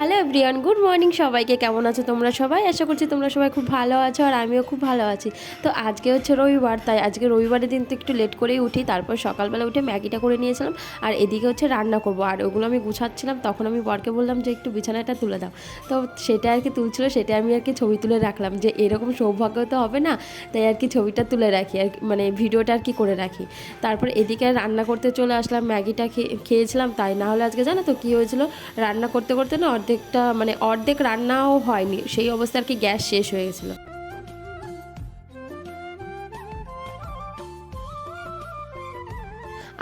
Hello everyone good morning সবাইকে। কেমন আছো তোমরা সবাই? আশা করছি তোমরা সবাই খুব ভালো আছো আর আমিও খুব ভালো আছি। তো আজকে হচ্ছে রবিবার, তাই আজকে রবিবারের দিন তো একটু লেট করেই উঠি। তারপর সকালবেলা উঠে ম্যাগিটা করে নিয়েছিলাম আর এদিকে হচ্ছে রান্না করব। আর ওগুলো আমি গুছাচ্ছিলাম। তখন আমি বরকে বললাম যে একটু বিছানাটা তুলে দাও। তো সেটা আর কি তুলছিল, সেটা আমি আর কি ছবি তুলে রাখলাম যে এরকম সৌভাগ্য তো হবে না, তাই আর কি ছবিটা তুলে রাখি আর মানে ভিডিওটা আর কি করে রাখি। তারপর এদিকে রান্না করতে চলে আসলাম, ম্যাগিটা খেয়ে খেয়েছিলাম, তাই না হলে আজকে জানো তো কী হয়েছিল? রান্না করতে করতে না অর্ধেকটা মানে অর্ধেক রান্নাও হয়নি সেই অবস্থায় আর কি গ্যাস শেষ হয়ে গেছিল।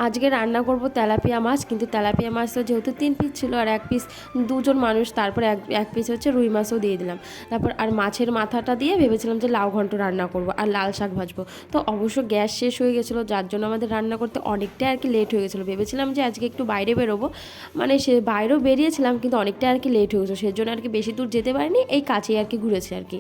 আজকে রান্না করব তেলাপিয়া মাছ, কিন্তু তেলাপিয়া মাছ তো যেহেতু তিন পিস ছিল আর এক পিস দুজন মানুষ, তারপর এক এক পিস হচ্ছে রুই মাছও দিয়ে দিলাম। তারপর আর মাছের মাথাটা দিয়ে ভেবেছিলাম যে লাউ ঘন্ট রান্না করব আর লাল শাক ভাজবো। তো অবশ্য গ্যাস শেষ হয়ে গেছিল, যার জন্য আমাদের রান্না করতে অনেকটাই আর কি লেট হয়ে গেছিল। ভেবেছিলাম যে আজকে একটু বাইরে বেরোবো। মানে সে বাইরেও বেরিয়েছিলাম, কিন্তু অনেকটাই আর কি লেট হয়ে গেছিল। সেজন্য আর কি বেশি দূর যেতে পারিনি, এই কাছেই আর কি ঘুরেছি আর কি।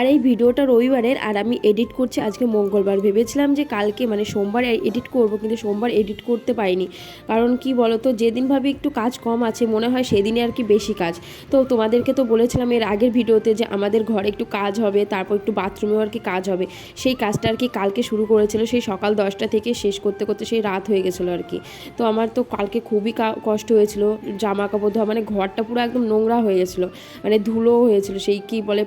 আর এই ভিডিওটা রবিবারের, আর আমি এডিট করছি আজকে মঙ্গলবার। ভেবেছিলাম যে কালকে মানে সোমবার এডিট করব, কিন্তু সোমবার এডিট করতে পারিনি। কারণ কি বলতো, যেদিন ভাবে একটু কাজ কম আছে, মনে হয় সেদিনে আর কি বেশি কাজ। তো তোমাদেরকে তো বলেছিলাম এর আগের ভিডিওতে যে আমাদের ঘরে একটু কাজ হবে, তারপর একটু বাথরুমেও আর কি কাজ হবে। সেই কাজটা আর কি কালকে শুরু করেছিল, সেই সকাল দশটা থেকে শেষ করতে করতে সেই রাত হয়ে গেছিল আর কি। তো আমার তো কালকে খুবই কষ্ট হয়েছিল জামা কাপড় ধোয়া মানে ঘরটা পুরো একদম নোংরা হয়ে গেছিল। মানে ধুলো হয়েছিল, সেই কি বলে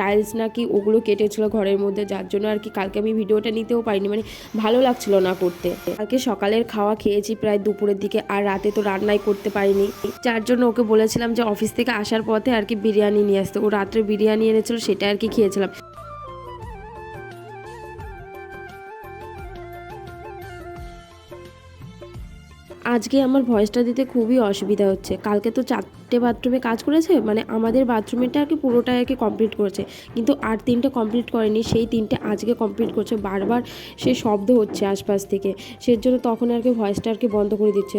টাইলস না কি ওগুলো কেটেছিল ঘরের মধ্যে, যার জন্য আর কি কালকে আমি ভিডিওটা নিতেও পারিনি। মানে ভালো লাগছিল না করতে। কালকে সকালের খাওয়া খেয়েছি প্রায় দুপুরের দিকে, আর রাতে তো রান্নাই করতে পারিনি। যার জন্য ওকে বলেছিলাম যে অফিস থেকে আসার পথে আর কি বিরিয়ানি নিয়ে আসতে। ও রাত্রে বিরিয়ানি এনেছিল, সেটা আর কি খেয়েছিলাম। আজকে আমার ভয়েসটা দিতে খুবই অসুবিধা হচ্ছে। কালকে তো চারটে বাথরুমে কাজ করেছে মানে আমাদের বাথরুমেরটা আর কি পুরোটাই আর কি কমপ্লিট করেছে। কিন্তু আর তিনটে কমপ্লিট করেনি, সেই তিনটে আজকে কমপ্লিট করছে। বারবার সে শব্দ হচ্ছে আশপাশ থেকে। সের জন্য তখন আর কি ভয়েসটা আর কি বন্ধ করে দিচ্ছে।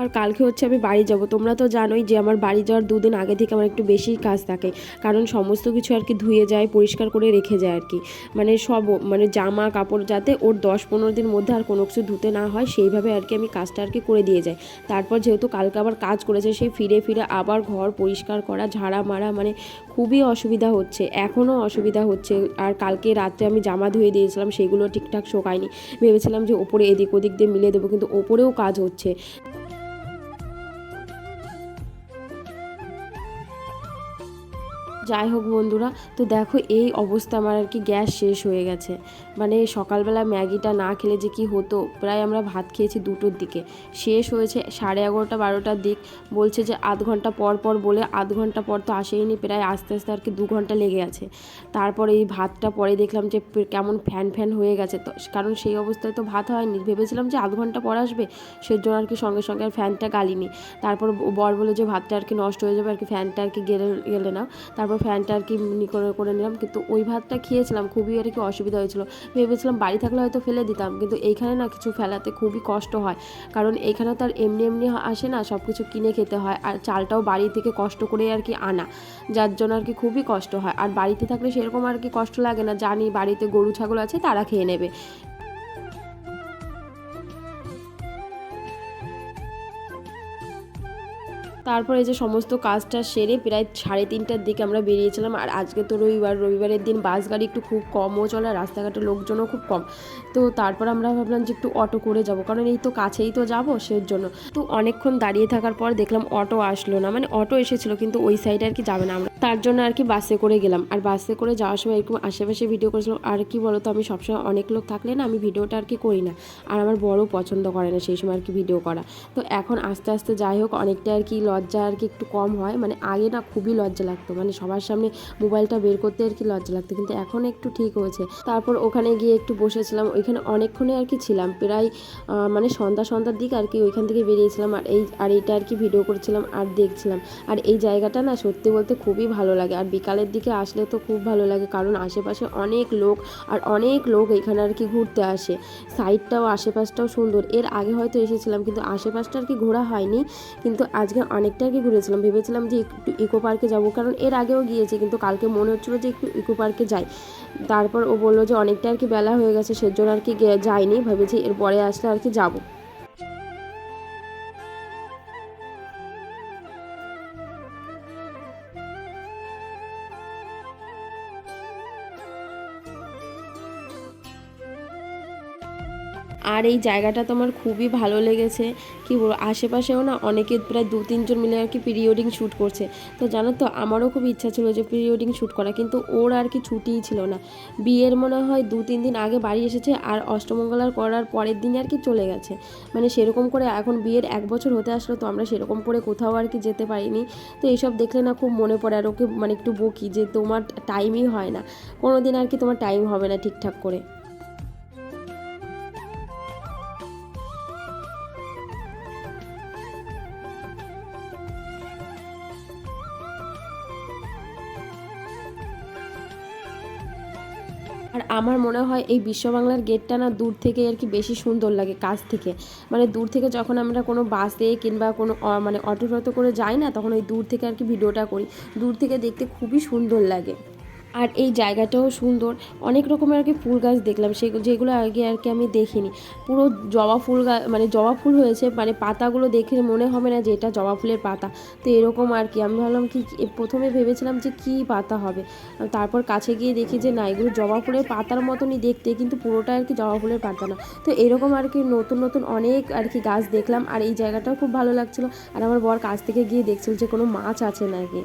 আর কালকে হচ্ছে আমি বাড়ি যাব। তোমরা তো জানোই যে আমার বাড়ি যাওয়ার দুদিন আগে থেকে আমার একটু বেশি কাজ থাকে। কারণ সমস্ত কিছু আর কি ধুয়ে যায়, পরিষ্কার করে রেখে যায় আর কি। মানে সব মানে জামা, কাপড় যাতে ওর দশ পনেরো দিন মধ্যে আর কোনো কিছু ধুতে না হয়, সেইভাবে আর কি আমি কাজটা আর কি করে দিয়ে যাই। তারপর যেহেতু কালকে আবার কাজ করেছে, সেই ফিরে ফিরে আবার ঘর পরিষ্কার করা, ঝাড়া মারা মানে খুবই অসুবিধা হচ্ছে এখনও অসুবিধা হচ্ছে। আর কালকে রাত্রে আমি জামা ধুয়ে দিয়েছিলাম, সেগুলো ঠিকঠাক শোকায়নি। ভেবেছিলাম যে ওপরে এদিক ওদিক দিয়ে মিলে দেবো, কিন্তু ওপরেও কাজ হচ্ছে। যাই হোক বন্ধুরা, তো দেখো এই অবস্থা আমার আর কি গ্যাস শেষ হয়ে গেছে। মানে সকালবেলা ম্যাগিটা না খেলে যে কি হতো, প্রায় আমরা ভাত খেয়েছি দুটোর দিকে। শেষ হয়েছে সাড়ে এগারোটা বারোটার দিক, বলছে যে আধ ঘণ্টা পর পর বলে আধ ঘণ্টা পর তো আসেইনি, প্রায় আস্তে আস্তে আর কি দু ঘণ্টা লেগে আছে। তারপরে এই ভাতটা পরে দেখলাম যে কেমন ফ্যান ফ্যান হয়ে গেছে। তো কারণ সেই অবস্থায় তো ভাত হয়নি, ভেবেছিলাম যে আধ ঘণ্টা পর আসবে, সেজন্য আর কি সঙ্গে সঙ্গে আর ফ্যানটা গালিনি। তারপর বর বলে যে ভাতটা আর কি নষ্ট হয়ে যাবে, আর কি ফ্যানটা আর কি গেলে গেলে না। তারপর ফ্যানটা আর কি করে করে নিলাম। কিন্তু ওই ভাতটা খেয়েছিলাম, খুবই আর কি অসুবিধা হয়েছিল। ভেবেছিলাম বাড়ি থাকলে হয়তো ফেলে দিতাম, কিন্তু এইখানে না কিছু ফেলাতে খুবই কষ্ট হয়। কারণ এইখানে তো আর এমনি এমনি আসে না সব কিছু কিনে খেতে হয়, আর চালটাও বাড়ি থেকে কষ্ট করে আর কি আনা। যার জন্য আর কি খুবই কষ্ট হয়। আর বাড়িতে থাকলে সেরকম আর কি কষ্ট লাগে না, জানি বাড়িতে গরু, ছাগল আছে তারা খেয়ে নেবে। তারপরে যে সমস্ত কাজটা সেরে প্রায় সাড়ে তিনটার দিকে আমরা বেরিয়েছিলাম। আর আজকে তো রবিবার, রবিবারের দিন বাস গাড়ি একটু খুব কমও চলে রাস্তাঘাটে লোকজনও খুব কম। তো তারপর আমরা ভাবলাম যে একটু অটো করে যাব, কারণ এই তো কাছেই তো যাব সের জন্য তো অনেকক্ষণ দাঁড়িয়ে থাকার পর দেখলাম অটো আসলো না মানে অটো এসেছিল, কিন্তু ওই সাইডে আর কি যাবে না আমরা। তার জন্য আর কি বাসে করে গেলাম আর বাসে করে যাওয়ার সময় এরকম আশেপাশে ভিডিও করেছিলাম আর কি বলতো আমি সবসময় অনেক লোক থাকলে না আমি ভিডিওটা আর কি করি না আর আমার বড় পছন্দ করে না সেই সময় আর কি ভিডিও করা তো এখন আস্তে আস্তে যাই হোক অনেকটা আর কি লজ্জা আর কি একটু কম হয় মানে আগে না খুবই লজ্জা লাগতো মানে সবার সামনে মোবাইলটা বের করতে আর কি লজ্জা লাগতো কিন্তু এখন একটু ঠিক হয়েছে তারপর ওখানে গিয়ে একটু বসেছিলাম ওইখানে অনেকক্ষণে আর কি ছিলাম প্রায় মানে সন্ধ্যা সন্ধ্যার দিক আর কি ওইখান থেকে বেরিয়েছিলাম আর এই আর এইটা আর কি ভিডিও করেছিলাম আর দেখছিলাম আর এই জায়গাটা না সত্যি বলতে খুবই খুবই ভালো লাগে। আর বিকালের দিকে আসলে তো খুব ভালো লাগে, কারণ আশেপাশে অনেক লোক আর অনেক লোক এখানে আর কি ঘুরতে আসে। সাইডটাও আশেপাশটাও সুন্দর। এর আগে হয়তো এসেছিলাম, কিন্তু আশেপাশটা আর কি ঘোরা হয়নি। কিন্তু আজকে অনেকটা আর কি ঘুরেছিলাম। ভেবেছিলাম যে একটু ইকো পার্কে যাব, কারণ এর আগেও গিয়েছি, কিন্তু কালকে মনে হচ্ছিল যে একটু ইকো পার্কে যাই। তারপর ও বলল যে অনেকটা আর কি বেলা হয়ে গেছে, সেজন্য আর কি যাইনি। ভেবেছি এরপরে আসলে আর কি যাব। আর এই জায়গাটা তো আমার খুবই ভালো লেগেছে। কি বলব, আশেপাশেও না অনেকে প্রায় দু তিনজন মিলে আর কি প্রি ওয়েডিং শ্যুট করছে। তো জানো তো, আমারও খুব ইচ্ছা ছিল যে প্রি ওয়েডিং শ্যুট করা, কিন্তু ওর আর কি ছুটিই ছিল না। বিয়ের মনে হয় দু তিন দিন আগে বাড়ি এসেছে আর অষ্টমঙ্গলার করার পরের দিন আর কি চলে গেছে। মানে সেরকম করে এখন বিয়ের এক বছর হতে আসলো, তো আমরা সেরকম করে কোথাও আর কি যেতে পারিনি। তো এইসব দেখলে না খুব মনে পড়ে আর ওকে মানে একটু বকি যে তোমার টাইমই হয় না। কোনো দিন আর কি তোমার টাইম হবে না ঠিকঠাক করে। আর আমার মনে হয় এই বিশ্ব বাংলার গেটটা না দূর থেকে আর কি বেশি সুন্দর লাগে কাছ থেকে। মানে দূর থেকে যখন আমরা কোনো বাসে কিংবা কোনো মানে অটো টটো করে যাই না, তখন ওই দূর থেকে আর কি ভিডিওটা করি। দূর থেকে দেখতে খুবই সুন্দর লাগে। আর এই জায়গাটাও সুন্দর। অনেক রকমের আর কি ফুল গাছ দেখলাম। সেগুলো যেগুলো আগে আর কি আমি দেখিনি। পুরো জবা ফুল গাছ মানে জবা ফুল হয়েছে। মানে পাতাগুলো দেখে মনে হবে না যে এটা জবা ফুলের পাতা। তো এরকম আর কি আমি ভাবলাম কি প্রথমে ভেবেছিলাম যে কী পাতা হবে। তারপর কাছে গিয়ে দেখি যে না, এগুলো জবা ফুলের পাতার মতনই দেখতে। কিন্তু পুরোটা আর কি জবা ফুলের পাতা না। তো এরকম আর কি নতুন নতুন অনেক আর কি গাছ দেখলাম। আর এই জায়গাটাও খুব ভালো লাগছিল। আর আমার বর কাছ থেকে গিয়ে দেখছিল যে কোনো মাছ আছে নাকি।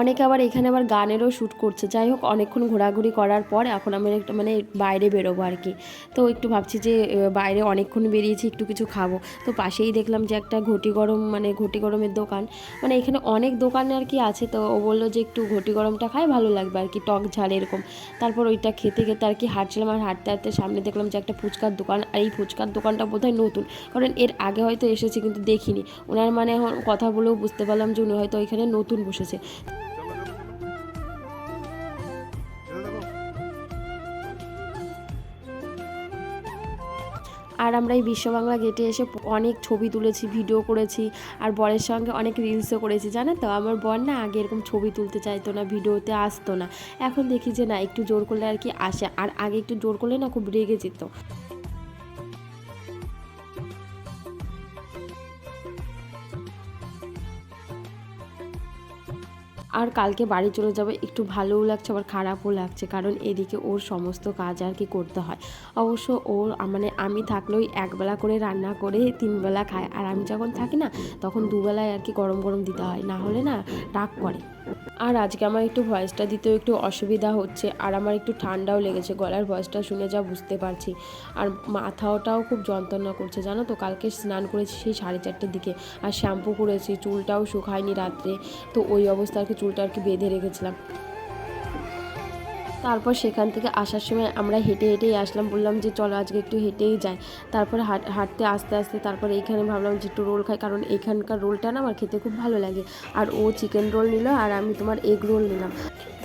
অনেকে আবার এখানে আবার গানেরও শ্যুট করছে। যাই হোক, অনেকক্ষণ ঘোরাঘুরি করার পর এখন আমি একটা মানে বাইরে বেরোবো আর কি। তো একটু ভাবছি যে বাইরে অনেকক্ষণ বেরিয়েছি, একটু কিছু খাব। তো পাশেই দেখলাম যে একটা ঘটি গরম মানে ঘটি গরমের দোকান। মানে এখানে অনেক দোকান আর কি আছে, তো ও বলল যে একটু ঘটি গরমটা খাই, ভালো লাগবে আর কি, টক ঝাল এরকম। তারপর ওইটা খেতে খেতে আর কি হাঁটছিলাম আর হাঁটতে হাঁটতে সামনে দেখলাম যে একটা ফুচকার দোকান। আর এই ফুচকার দোকানটা বোধহয় নতুন, কারণ এর আগে হয়তো এসেছে কিন্তু দেখিনি। ওনার মানে কথা বলেও বুঝতে পারলাম যে উনি হয়তো ওইখানে নতুন বসেছে। আর আমরা এই বিশ্ব বাংলা গেটে এসে অনেক ছবি তুলেছি ভিডিও করেছি আর বরের সঙ্গে অনেক রিলসও করেছি। জানো তো? আমার বর না আগে এরকম ছবি তুলতে চাইতো না ভিডিওতে আসতো না। এখন দেখি যে না, একটু জোর করলে আর কি আসে। আর আগে একটু জোর করলে না খুব রেগে যেত। আর কালকে বাড়ি চলে যাবে, একটু ভালোও লাগছে, আবার খারাপও লাগছে, কারণ এদিকে ওর সমস্ত কাজ আর কি করতে হয়। অবশ্য ওর মানে আমি থাকলেও একবেলা করে রান্না করে তিনবেলা খায়, আর আমি যখন থাকি না, তখন দুবেলায় আর কি গরম গরম দিতে হয়, না হলে না রাগ করে। আর আজকে আমার একটু ভয়েসটা দিতেও একটু অসুবিধা হচ্ছে, আর আমার একটু ঠান্ডাও লেগেছে, গলার ভয়েসটা শুনে যা বুঝতে পারছি। আর মাথাটাও খুব যন্ত্রণা করছে, জানো তো? কালকে স্নান করেছি সেই সাড়ে চারটের দিকে, আর শ্যাম্পু করেছি, চুলটাও শুকায়নি রাত্রে, তো ওই অবস্থা আর কি চুলটা আর কি বেঁধে রেখেছিলাম। তারপর সেখান থেকে আসার সময় আমরা হেঁটে হেঁটেই আসলাম, বললাম যে চলো আজকে একটু হেঁটেই যাই। তারপর হাঁটতে আস্তে আস্তে তারপর এইখানে ভাবলাম যে একটু রোল খাই, কারণ এখানকার রোলটা না আমার খেতে খুব ভালো লাগে। আর ও চিকেন রোল নিল আর আমি তোমার এগ রোল নিলাম।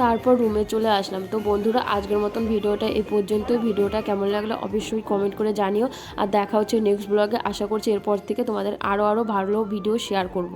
তারপর রুমে চলে আসলাম। তো বন্ধুরা, আজকের মতন ভিডিওটা এই পর্যন্ত ভিডিওটা কেমন লাগল অবশ্যই কমেন্ট করে জানিও। আর দেখা হচ্ছে নেক্সট ব্লগে আশা করছি এরপর থেকে তোমাদের আরও আরও ভালো ভিডিও শেয়ার করব।